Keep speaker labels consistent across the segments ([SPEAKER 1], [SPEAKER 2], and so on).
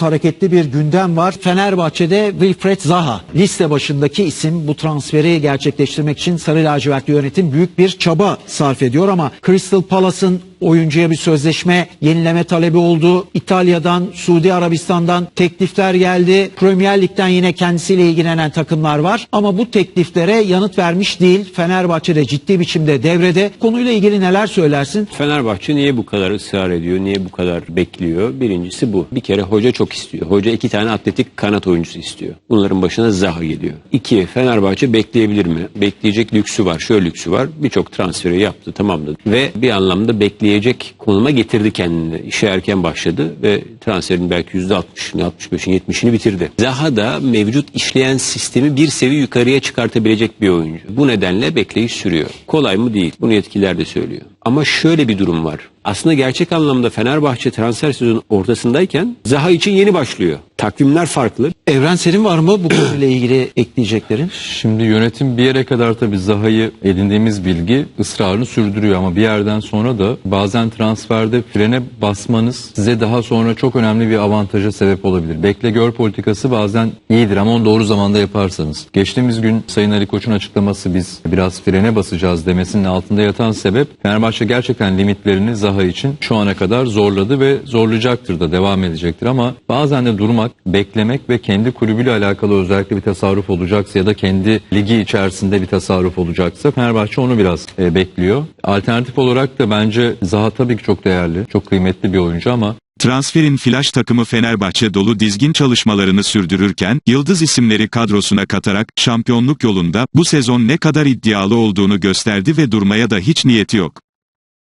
[SPEAKER 1] Hareketli bir gündem var. Fenerbahçe'de Wilfred Zaha liste başındaki isim bu transferi gerçekleştirmek için Sarı Lacivertli yönetim büyük bir çaba sarf ediyor ama Crystal Palace'ın oyuncuya bir sözleşme yenileme talebi oldu. İtalya'dan, Suudi Arabistan'dan teklifler geldi. Premier Lig'den yine kendisiyle ilgilenen takımlar var ama bu tekliflere yanıt vermiş değil. Fenerbahçe'de ciddi biçimde devrede. Konuyla ilgili neler söylersin?
[SPEAKER 2] Fenerbahçe niye bu kadar ısrar ediyor, niye bu kadar bekliyor? Birincisi bu. Bir kere hoca çok istiyor. Hoca iki tane atletik kanat oyuncusu istiyor. Bunların başına Zaha geliyor. İki, Fenerbahçe bekleyebilir mi? Bekleyecek lüksü var, şöyle lüksü var. Birçok transferi yaptı, tamamladı. Ve bir anlamda bekleyecek konuma getirdi kendini. İşe erken başladı ve transferin belki %60'ını, 65'ini, 70'ini bitirdi. Zaha da mevcut işleyen sistemi bir seviye yukarıya çıkartabilecek bir oyuncu. Bu nedenle bekleyiş sürüyor. Kolay mı değil. Bunu yetkililer de söylüyor. Ama şöyle bir durum var. Aslında gerçek anlamda Fenerbahçe transfer sezonu ortasındayken Zaha için yeni başlıyor. Takvimler farklı.
[SPEAKER 1] Evren senin var mı bu konuyla ilgili ekleyeceklerin?
[SPEAKER 3] Şimdi yönetim bir yere kadar tabii Zaha'yı edindiğimiz bilgi ısrarını sürdürüyor ama bir yerden sonra da bazen transferde frene basmanız size daha sonra çok önemli bir avantaja sebep olabilir. Bekle gör politikası bazen iyidir ama onu doğru zamanda yaparsanız. Geçtiğimiz gün Sayın Ali Koç'un açıklaması biz biraz frene basacağız demesinin altında yatan sebep Fenerbahçe gerçekten limitlerini Zaha için şu ana kadar zorladı ve zorlayacaktır da devam edecektir ama bazen de durmak, beklemek ve kendi kulübüyle alakalı özellikle bir tasarruf olacaksa ya da kendi ligi içerisinde bir tasarruf olacaksa Fenerbahçe onu biraz e, bekliyor. Alternatif olarak da bence Zaha tabii ki çok değerli, çok kıymetli bir oyuncu ama
[SPEAKER 4] Transferin flash takımı Fenerbahçe dolu dizgin çalışmalarını sürdürürken, yıldız isimleri kadrosuna katarak şampiyonluk yolunda bu sezon ne kadar iddialı olduğunu gösterdi ve durmaya da hiç niyeti yok.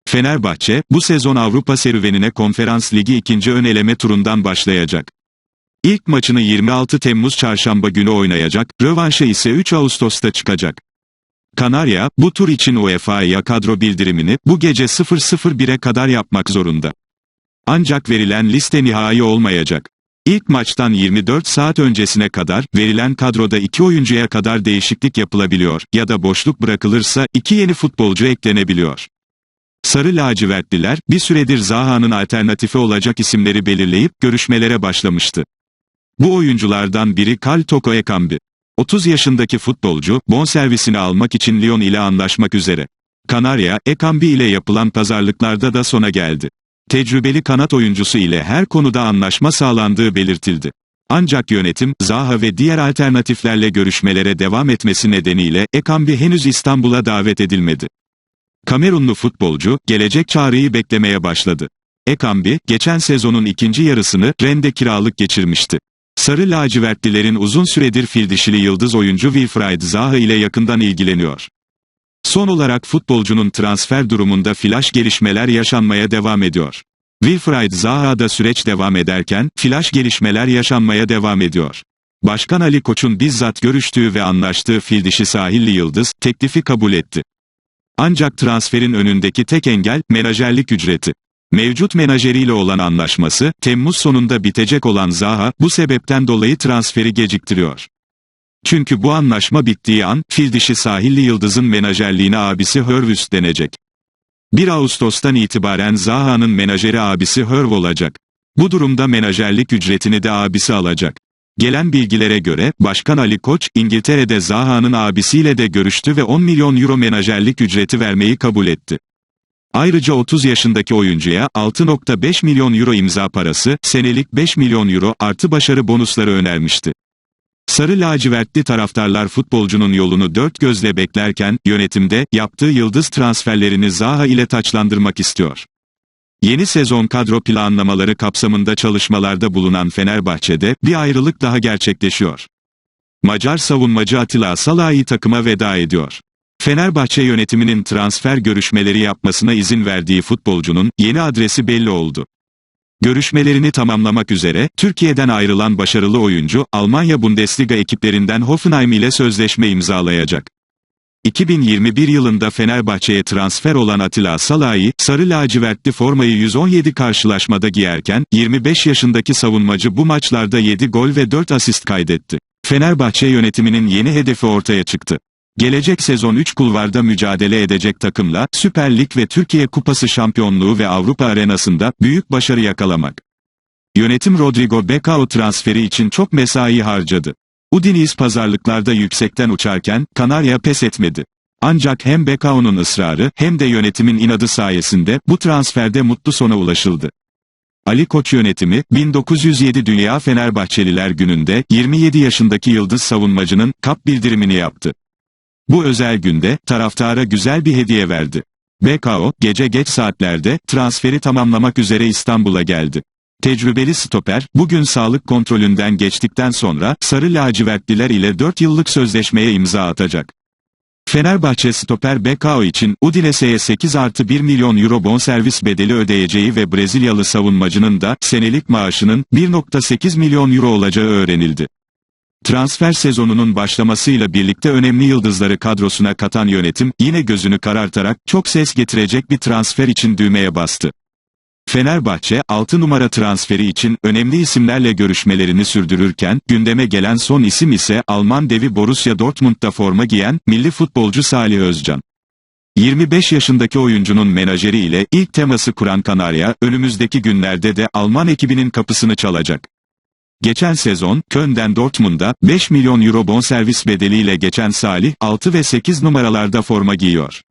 [SPEAKER 4] Fenerbahçe, bu sezon Avrupa serüvenine Konferans Ligi ikinci ön eleme turundan başlayacak. İlk maçını 26 Temmuz çarşamba günü oynayacak, rövanşı ise 3 Ağustos'ta çıkacak. Kanarya, bu tur için UEFA'ya kadro bildirimini bu gece 001'e kadar yapmak zorunda. Ancak verilen liste nihai olmayacak. İlk maçtan 24 saat öncesine kadar verilen kadroda iki oyuncuya kadar değişiklik yapılabiliyor ya da boşluk bırakılırsa iki yeni futbolcu eklenebiliyor. Sarı lacivertliler bir süredir Zaha'nın alternatifi olacak isimleri belirleyip görüşmelere başlamıştı. Bu oyunculardan biri Karl Toko Ekambi. 30 yaşındaki futbolcu bonservisini almak için Lyon ile anlaşmak üzere. Kanarya, Ekambi ile yapılan pazarlıklarda da sona geldi. Tecrübeli kanat oyuncusu ile her konuda anlaşma sağlandığı belirtildi. Ancak yönetim, Zaha ve diğer alternatiflerle görüşmelere devam etmesi nedeniyle Ekambi henüz İstanbul'a davet edilmedi. Kamerunlu futbolcu, gelecek çağrıyı beklemeye başladı. Ekambi, geçen sezonun ikinci yarısını Rennes'de kiralık geçirmişti. Sarı lacivertlilerin uzun süredir fil dişili yıldız oyuncu Wilfried Zaha ile yakından ilgileniyor. Son olarak futbolcunun transfer durumunda flash gelişmeler yaşanmaya devam ediyor. Wilfried Zaha'da süreç devam ederken, flash gelişmeler yaşanmaya devam ediyor. Başkan Ali Koç'un bizzat görüştüğü ve anlaştığı fil dişi sahilli yıldız, teklifi kabul etti. Ancak transferin önündeki tek engel, menajerlik ücreti. Mevcut menajeriyle olan anlaşması, Temmuz sonunda bitecek olan Zaha, bu sebepten dolayı transferi geciktiriyor. Çünkü bu anlaşma bittiği an, fil dişi sahilli yıldızın menajerliğine abisi Hörv üstlenecek. 1 Ağustos'tan itibaren Zaha'nın menajeri abisi Hörv olacak. Bu durumda menajerlik ücretini de abisi alacak. Gelen bilgilere göre, Başkan Ali Koç, İngiltere'de Zaha'nın abisiyle de görüştü ve 10 milyon euro menajerlik ücreti vermeyi kabul etti. Ayrıca 30 yaşındaki oyuncuya 6.5 milyon euro imza parası, senelik 5 milyon euro artı başarı bonusları önermişti. Sarı lacivertli taraftarlar futbolcunun yolunu dört gözle beklerken, yönetimde, yaptığı yıldız transferlerini Zaha ile taçlandırmak istiyor. Yeni sezon kadro planlamaları kapsamında çalışmalarda bulunan Fenerbahçe'de, bir ayrılık daha gerçekleşiyor. Macar savunmacı Atilla Salahi takıma veda ediyor. Fenerbahçe yönetiminin transfer görüşmeleri yapmasına izin verdiği futbolcunun, yeni adresi belli oldu. Görüşmelerini tamamlamak üzere, Türkiye'den ayrılan başarılı oyuncu, Almanya Bundesliga ekiplerinden Hoffenheim ile sözleşme imzalayacak. 2021 yılında Fenerbahçe'ye transfer olan Atilla Salahi, sarı lacivertli formayı 117 karşılaşmada giyerken, 25 yaşındaki savunmacı bu maçlarda 7 gol ve 4 asist kaydetti. Fenerbahçe yönetiminin yeni hedefi ortaya çıktı. Gelecek sezon 3 kulvarda mücadele edecek takımla, Süper Lig ve Türkiye Kupası şampiyonluğu ve Avrupa arenasında büyük başarı yakalamak. Yönetim Rodrigo Becao transferi için çok mesai harcadı. Udinese pazarlıklarda yüksekten uçarken Kanarya pes etmedi. Ancak hem Becao'nun ısrarı hem de yönetimin inadı sayesinde bu transferde mutlu sona ulaşıldı. Ali Koç yönetimi 1907 Dünya Fenerbahçeliler gününde 27 yaşındaki yıldız savunmacının kap bildirimini yaptı. Bu özel günde taraftara güzel bir hediye verdi. Becao gece geç saatlerde transferi tamamlamak üzere İstanbul'a geldi. Tecrübeli stoper, bugün sağlık kontrolünden geçtikten sonra Sarı Lacivertliler ile 4 yıllık sözleşmeye imza atacak. Fenerbahçe stoper Becao için Udinese'ye 8 artı 1 milyon euro bonservis bedeli ödeyeceği ve Brezilyalı savunmacının da senelik maaşının 1.8 milyon euro olacağı öğrenildi. Transfer sezonunun başlamasıyla birlikte önemli yıldızları kadrosuna katan yönetim, yine gözünü karartarak çok ses getirecek bir transfer için düğmeye bastı. Fenerbahçe, 6 numara transferi için önemli isimlerle görüşmelerini sürdürürken, gündeme gelen son isim ise Alman devi Borussia Dortmund'da forma giyen, milli futbolcu Salih Özcan. 25 yaşındaki oyuncunun menajeri ile ilk teması kuran Kanarya, önümüzdeki günlerde de Alman ekibinin kapısını çalacak. Geçen sezon, Köln'den Dortmund'a 5 milyon euro bonservis bedeliyle geçen Salih, 6 ve 8 numaralarda forma giyiyor.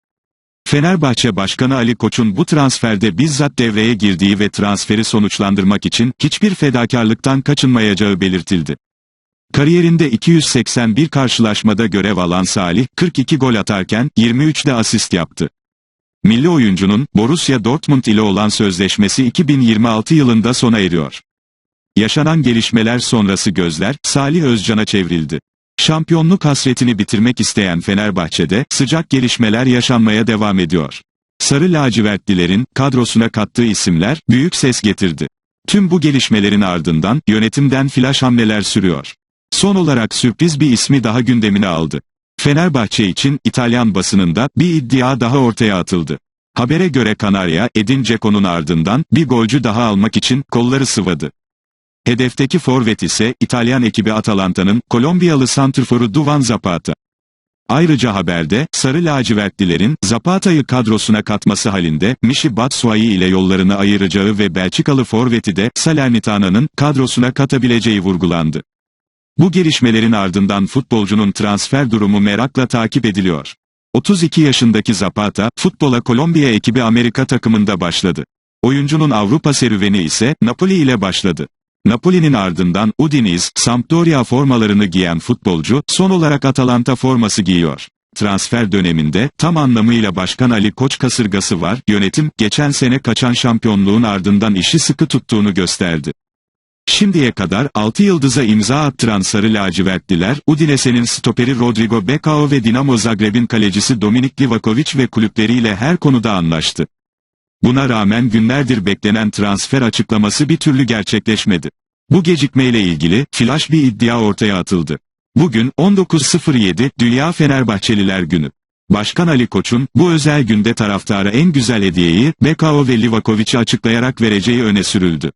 [SPEAKER 4] Fenerbahçe Başkanı Ali Koç'un bu transferde bizzat devreye girdiği ve transferi sonuçlandırmak için hiçbir fedakarlıktan kaçınmayacağı belirtildi. Kariyerinde 281 karşılaşmada görev alan Salih, 42 gol atarken 23 de asist yaptı. Milli oyuncunun Borussia Dortmund ile olan sözleşmesi 2026 yılında sona eriyor. Yaşanan gelişmeler sonrası gözler Salih Özcan'a çevrildi. Şampiyonluk hasretini bitirmek isteyen Fenerbahçe'de sıcak gelişmeler yaşanmaya devam ediyor. Sarı lacivertlilerin kadrosuna kattığı isimler büyük ses getirdi. Tüm bu gelişmelerin ardından yönetimden flash hamleler sürüyor. Son olarak sürpriz bir ismi daha gündemine aldı. Fenerbahçe için İtalyan basınında bir iddia daha ortaya atıldı. Habere göre Kanarya, Edin Dzeko'nun ardından bir golcü daha almak için kolları sıvadı. Hedefteki forvet ise İtalyan ekibi Atalanta'nın Kolombiyalı santrforu Duvan Zapata. Ayrıca haberde, Sarı lacivertlilerin Zapata'yı kadrosuna katması halinde Mişi Batshuayi ile yollarını ayıracağı ve Belçikalı forveti de Salernitana'nın kadrosuna katabileceği vurgulandı. Bu gelişmelerin ardından futbolcunun transfer durumu merakla takip ediliyor. 32 yaşındaki Zapata, futbola Kolombiya ekibi Amerika takımında başladı. Oyuncunun Avrupa serüveni ise Napoli ile başladı. Napoli'nin ardından Udinese, Sampdoria formalarını giyen futbolcu, son olarak Atalanta forması giyiyor. Transfer döneminde, tam anlamıyla Başkan Ali Koç kasırgası var, yönetim, geçen sene kaçan şampiyonluğun ardından işi sıkı tuttuğunu gösterdi. Şimdiye kadar 6 yıldıza imza attıran Sarı Lacivertliler, Udinese'nin stoperi Rodrigo Becao ve Dinamo Zagreb'in kalecisi Dominik Livakovic ve kulüpleriyle her konuda anlaştı. Buna rağmen günlerdir beklenen transfer açıklaması bir türlü gerçekleşmedi. Bu gecikmeyle ilgili flash bir iddia ortaya atıldı. Bugün 19.07 Dünya Fenerbahçeliler Günü. Başkan Ali Koç'un bu özel günde taraftara en güzel hediyeyi Bekao ve Livakovic'i açıklayarak vereceği öne sürüldü.